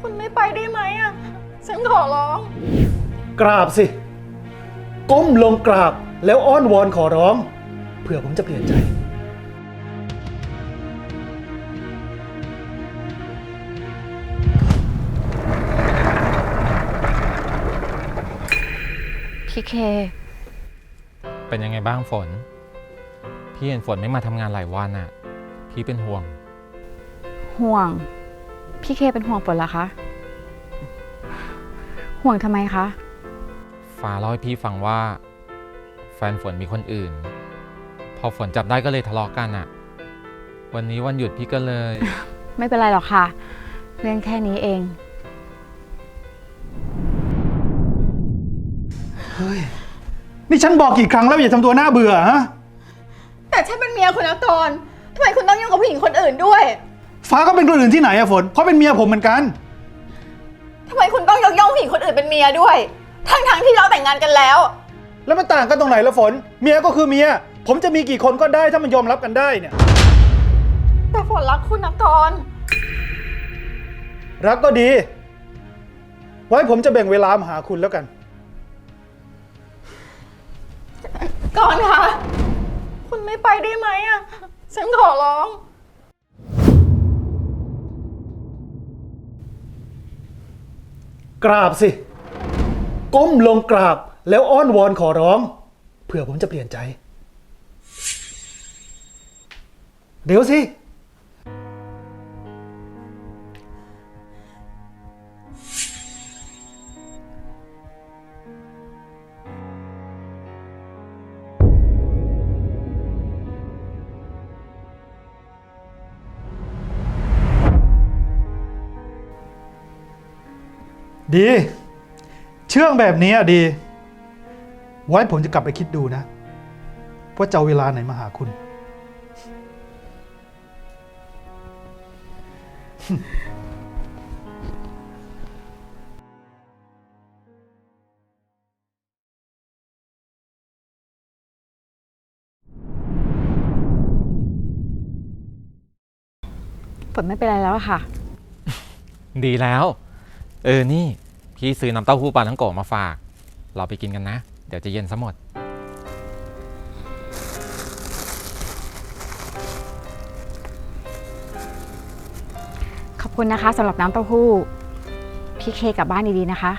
คุณไม่ไปได้ไหมอะ ฉันขอร้อง กราบสิ ก้มลงกราบแล้วอ้อนวอนขอร้อง เผื่อผมจะเปลี่ยนใจ พี่เค เป็นยังไงบ้างฝน พี่เห็นฝนไม่มาทำงานหลายวันอะพี่เป็นห่วง ห่วง พี่เคเป็นห่วงฝนเหรอคะ ห่วงทำไมคะ ฟ้าเล่าให้พี่ฟังว่า แฟนฝนมีคนอื่น พอฝนจับได้ก็เลยทะเลาะกันอะวันนี้วันหยุดพี่ก็เลย ไม่เป็นไรหรอกค่ะ เรื่องแค่นี้เอง นี่ฉันบอกกี่ครั้งแล้วอย่าทำตัวน่าเบื่อฮะ แต่ฉันเป็นเมียคุณนะกรณ์ทำไมคุณต้องยุ่งกับผู้หญิงคนอื่นด้วย ฟ้าก็เป็นคนอื่นที่ไหนอะฝนเพราะเป็นเมียผมเหมือนกัน ทำไมคุณต้องยกย่องผู้หญิงคนอื่นเป็นเมียด้วย ทั้งทงๆที่เราแต่งงานกันแล้ว แล้วมันต่างกันตรงไหนละฝน เมียก็คือเมีย ผมจะมีกี่คนก็ได้ถ้ามันยอมรับกันได้เนี่ย แต่ฝนรักคุณนะกรณ์รักก็ดี ไว้ผมจะแบ่งเวลามาหาคุณแล้วกัน กรณ์คะ คุณไม่ไปได้ไหมอะฉันขอร้อง กราบสิ ก้มลงกราบแล้วอ้อนวอนขอร้อง เผื่อผมจะเปลี่ยนใจ เดี๋ยวสิ ดี เชื่องแบบนี้อะดี ไว้ผมจะกลับไปคิดดูนะว่าจะเอาเวลาไหนมาหาคุณ ฝนไม่เป็นไรแล้วอะค่ะ ดีแล้ว เออนี่ พี่ซื้อน้ำเต้าหู้ปลาทั้งโกะมาฝาก เราไปกินกันนะ เดี๋ยวจะเย็นซะหมด ขอบคุณนะคะสำหรับน้ำเต้าหู้ พี่เคกลับบ้านดีๆนะคะ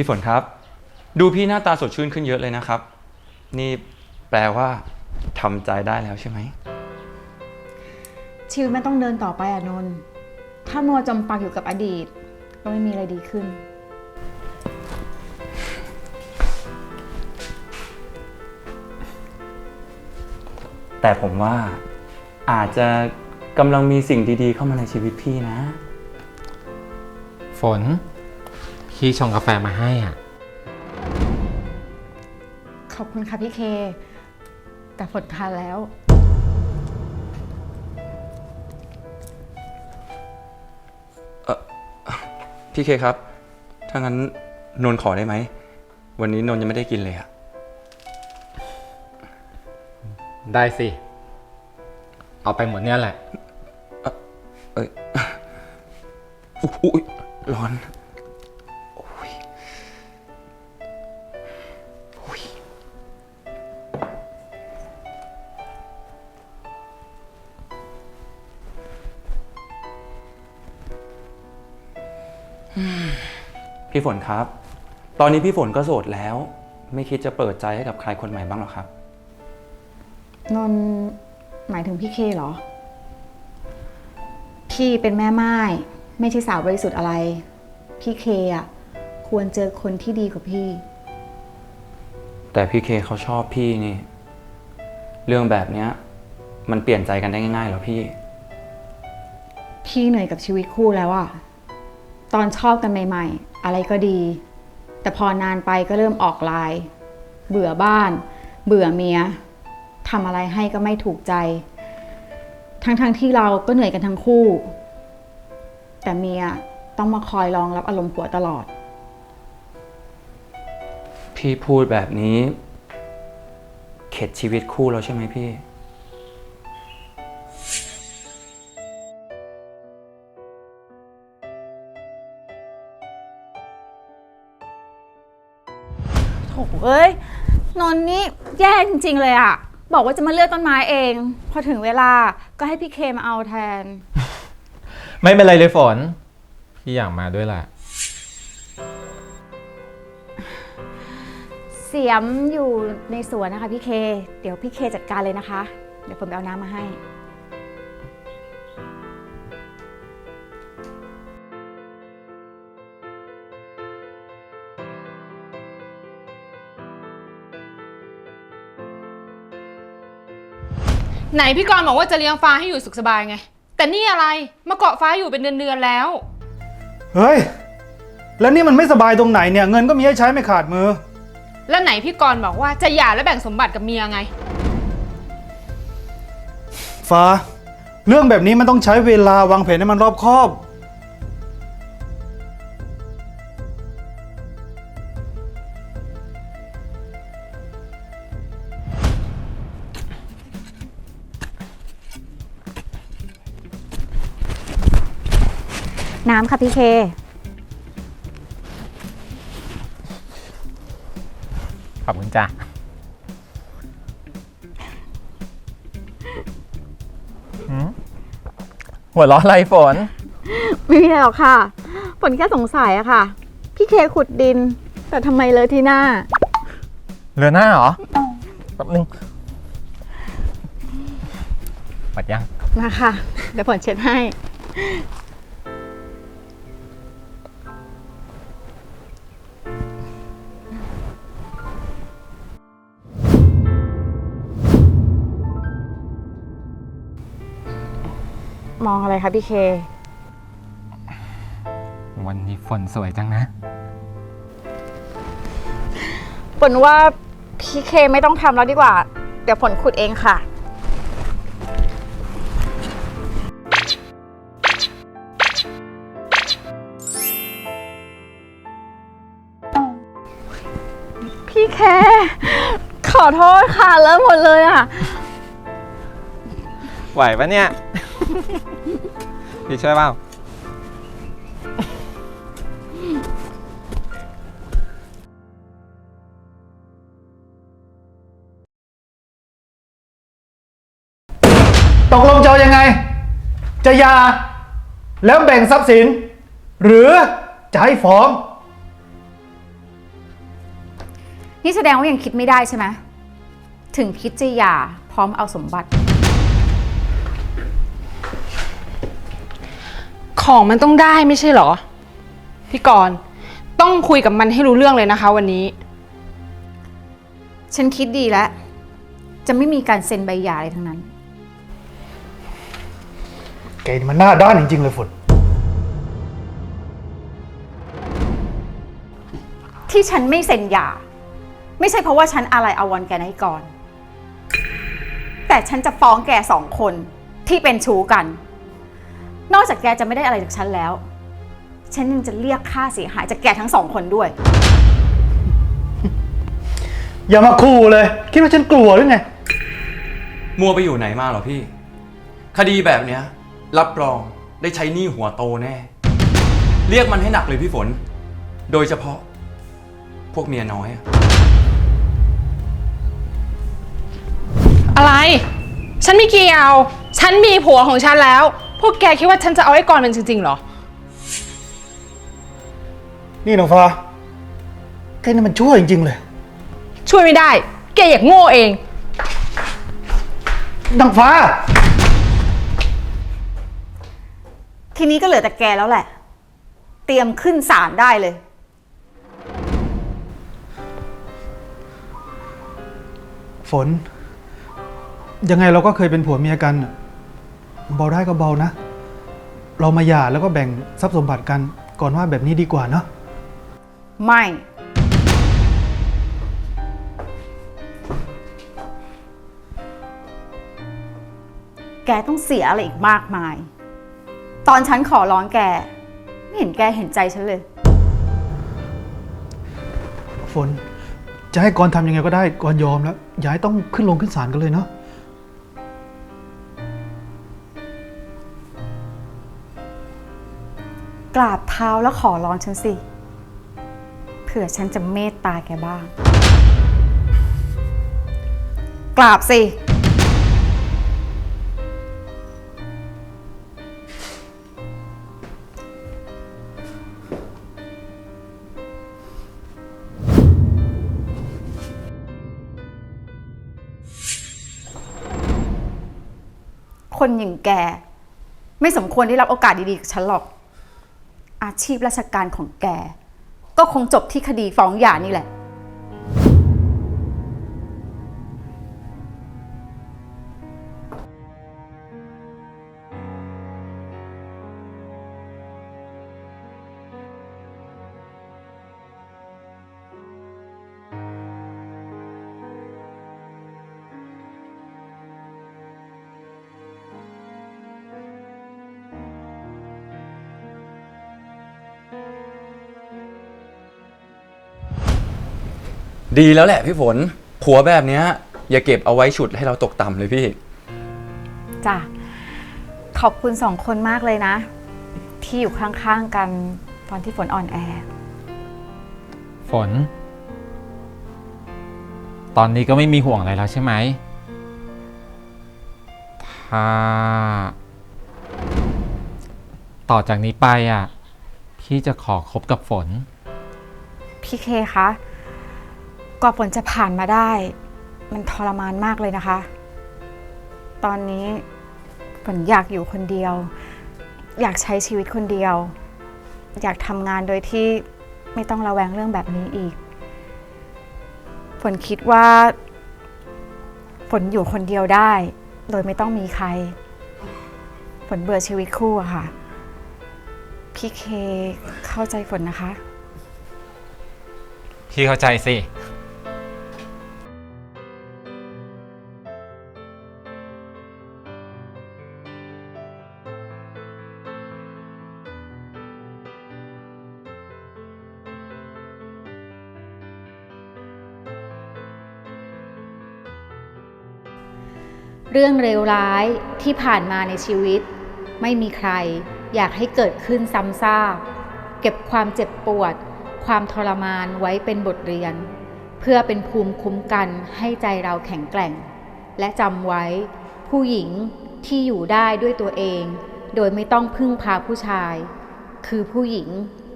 พี่ฝนครับ ดูพี่หน้าตาสดชื่นขึ้นเยอะเลยนะครับ นี่แปลว่าทำใจได้แล้วใช่ไหม ชีวิตมันต้องเดินต่อไปอะนนท์ถ้ามัวจมปักอยู่กับอดีต ก็ไม่มีอะไรดีขึ้น แต่ผมว่าอาจจะกำลังมีสิ่งดีๆเข้ามาในชีวิตพี่นะ ฝน พี่ชงกาแฟมาให้อะ ขอบคุณค่ะพี่เค แต่ฝนทานแล้ว พี่เคครับ ถ้างั้นนนท์ขอได้ไหม วันนี้นนท์ยังไม่ได้กินเลยอะได้สิ เอาไปหมดเนี่ยแหละ เอ้ยอุ๊ยร้อน พี่ฝนครับ ตอนนี้พี่ฝนก็โสดแล้ว ไม่คิดจะเปิดใจให้กับใครคนใหม่บ้างหรอครับ นนท์หมายถึงพี่เคเหรอ พี่เป็นแม่ไม้ไม่ใช่สาวบริสุทธิ์อะไร พี่เคอะควรเจอคนที่ดีกว่าพี่ แต่พี่เคเขาชอบพี่นี่ เรื่องแบบเนี้ย มันเปลี่ยนใจกันได้ง่ายๆเหรอพี่ พี่เหนื่อยกับชีวิตคู่แล้วอะตอนชอบกันใหม่ ๆ อะไรก็ดี แต่พอนานไปก็เริ่มออกลาย เบื่อบ้าน เบื่อเมียทำอะไรให้ก็ไม่ถูกใจ ทั้งๆที่เราก็เหนื่อยกันทั้งคู่ แต่เมียต้องมาคอยรองรับอารมณ์ผัวตลอด พี่พูดแบบนี้ เข็ดชีวิตคู่เราใช่ไหมพี่ แย่จริง ๆ เลยอะบอกว่าจะมาเลือกต้นไม้เอง พอถึงเวลาก็ให้พี่เคมาเอาแทน ไม่เป็นไรเลยฝน พี่อยากมาด้วยแหละเสียมอยู่ในสวนนะคะพี่เค เดี๋ยวพี่เคจัดการเลยนะคะ เดี๋ยวผมไปเอาน้ำมาให้ ไหนพี่กรณ์บอกว่าจะเลี้ยงฟ้าให้อยู่สุขสบายไง แต่นี่อะไรมาเกาะฟ้าอยู่เป็นเดือนๆแล้ว เฮ้ย แล้วนี่มันไม่สบายตรงไหนเนี่ย เงินก็มีให้ใช้ไม่ขาดมือ แล้วไหนพี่กรณ์บอกว่าจะหย่าและแบ่งสมบัติกับเมียไง ฟ้า เรื่องแบบนี้มันต้องใช้เวลาวางแผนให้มันรอบคอบ น้ำค่ะพี่เค ขอบคุณจ้ะหืมหัวเราะอะไรฝน ไม่มีอะไรหรอกค่ะ ฝนแค่สงสัยอะค่ะ พี่เคขุดดิน แต่ทำไมเลอะที่หน้า เรือหน้าเหรอ แป๊บนึงปัดยัง มาค่ะ เดี๋ยวฝนเช็ดให้ องอะไรคะพี่เค วันนี้ฝนสวยจังนะฝนว่าพี่เคไม่ต้องทำแล้วดีกว่า เดี๋ยวฝนขุดเองค่ะ พี่เค ขอโทษค่ะเริ่มหมดเลยอะ ไหวปะเนี่ย พี่ช่วยเปล่าตกลงจะเอายังไง จะหยาแล้วแบ่งทรัพย์สิน หรือจะให้ฟ้อง นี่แสดงว่ายังคิดไม่ได้ใช่ไหม ถึงคิดจะหย่าพร้อมเอาสมบัติ ของมันต้องได้ไม่ใช่เหรอ พี่กรณ์ต้องคุยกับมันให้รู้เรื่องเลยนะคะ วันนี้ ฉันคิดดีแล้ว จะไม่มีการเซ็นใบหย่าอะไรทั้งนั้น แกนี่มันหน้าด้านจริงๆเลยฝนที่ฉันไม่เซ็นหย่า ไม่ใช่เพราะว่าฉันอะไรอาวรณ์แกนายก่อนแต่ฉันจะฟ้องแกสองคนที่เป็นชู้กัน นอกจากแกจะไม่ได้อะไรจากฉันแล้ว ฉันยังจะเรียกค่าเสียหายจากแกทั้งสองคนด้วย อย่ามาขู่เลย คิดว่าฉันกลัวหรือไง มัวไปอยู่ไหนมาเหรอพี่ คดีแบบเนี้ย รับรองได้ใช้หนี้หัวโตแน่ เรียกมันให้หนักเลยพี่ฝน โดยเฉพาะ พวกเมียน้อยอะอะไร ฉันไม่เกี่ยว ฉันมีผัวของฉันแล้ว พวกแกคิดว่าฉันจะเอาไอ้กรณ์มันจริงๆเหรอ นี่น้องฟ้าแกนี่มันชั่วจริงๆเลยช่วยไม่ได้ แกอยากโง่เอง น้องฟ้า ทีนี้ก็เหลือแต่แกแล้วแหละ เตรียมขึ้นศาลได้เลย ฝน ยังไงเราก็เคยเป็นผัวเมียกันน่ะ เบาได้ก็เบานะ เรามาหย่าแล้วก็แบ่งทรัพย์สมบัติกันก่อนว่าแบบนี้ดีกว่าเนาะไม่ แกต้องเสียอะไรอีกมากมาย ตอนฉันขอร้องแก ไม่เห็นแกเห็นใจฉันเลย ฝน จะให้กรณ์ทำยังไงก็ได้กรณ์ยอมแล้ว อย่าให้ต้องขึ้นลงขึ้นศาลกันเลยเนาะ ราบเท้าแล้วขอร้องฉันสิ เผื่อฉันจะเมตตาแกบ้าง กราบสิ คนอย่างแก ไม่สมควรได้รับโอกาสดีๆกับฉันหรอก อาชีพราชการของแก ก็คงจบที่คดีฟ้องหย่านี่แหละ ดีแล้วแหละพี่ฝนผัวแบบเนี้ย อย่าเก็บเอาไว้ฉุดให้เราตกต่ำเลยพี่ จ้ะ ขอบคุณสองคนมากเลยนะ ที่อยู่ข้างๆกันตอนที่ฝนอ่อนแอ ฝน ตอนนี้ก็ไม่มีห่วงอะไรแล้วใช่ไหม ถ้า ต่อจากนี้ไปอะ พี่จะขอคบกับฝน พี่เคคะ กว่าฝนจะผ่านมาได้ มันทรมานมากเลยนะคะ ตอนนี้ฝนอยากอยู่คนเดียว อยากใช้ชีวิตคนเดียว อยากทำงานโดยที่ไม่ต้องระแวงเรื่องแบบนี้อีก ฝนคิดว่า ฝนอยู่คนเดียวได้ โดยไม่ต้องมีใคร ฝนเบื่อชีวิตคู่อะค่ะ พี่เคเข้าใจฝนนะคะ พี่เข้าใจสิ เรื่องเลวร้ายที่ผ่านมาในชีวิต ไม่มีใครอยากให้เกิดขึ้นซ้ำซากเก็บความเจ็บปวด ความทรมานไว้เป็นบทเรียน เพื่อเป็นภูมิคุ้มกันให้ใจเราแข็งแกร่ง และจำไว้ ผู้หญิงที่อยู่ได้ด้วยตัวเอง โดยไม่ต้องพึ่งพาผู้ชาย คือผู้หญิง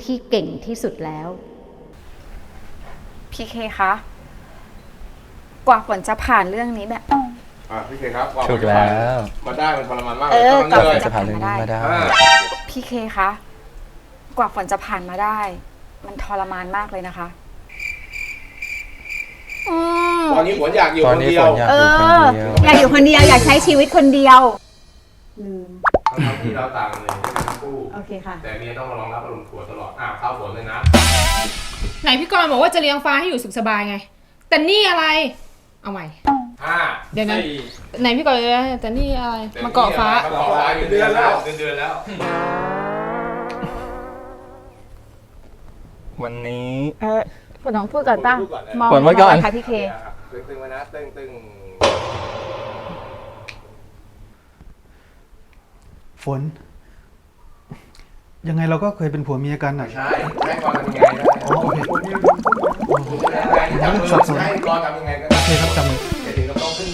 ที่เก่งที่สุดแล้ว พี่เคคะ กว่าฝนจะผ่านเรื่องนี้แบบ อ่าพี่เคครับว่าถูกแล้ว มาได้มันทรมานมากเออต้องเลยจะผ่านเรื่องนี้มาได้ อ่า พี่เคคะกว่าฝนจะผ่านมาได้ มันทรมานมากเลยนะคะอืมตอนนี้ฝนอยากอยู่คนเดียวเอออยากอยู่คนเดียว อยากใช้ชีวิตคนเดียวทั้งๆที่เราต่างกันเลยทั้งคู่ โอเคค่ะ แต่เมียต้องมารองรับอารมณ์ผัวตลอด อ้าวเข้าฝนเลยนะ ไหนพี่กรณ์บอกว่าจะเลี้ยงฟ้าให้อยู่สุขสบายไง แต่นี่อะไร เอาใหม่ ห้าเดี๋ยวนะ สี่ไหนพี่กรณ์เลยแต่นี่อะไรมาเกาะฟ้ามาเกาะฟ้าเงินเดือนแล้วเงินเดือนแล้ววันนี้ เออฝนต้องพูดก่อนป่ะพูดก่อนเลย มองฝนไว้ก่อนมงค่ะพี่เค ตึงตึงๆไว้นะตึงตึงฝน ยังไงเราก็เคยเป็นผัวเมียกันอะ ใช่ใช้กรทำยังไงได้อ๋อโอเคผมไม่ได้จับมือสับสน ใช้กรทำยังไงก็โอได้เคครับจำเลยแต่ ถึงกับต้องขึ้น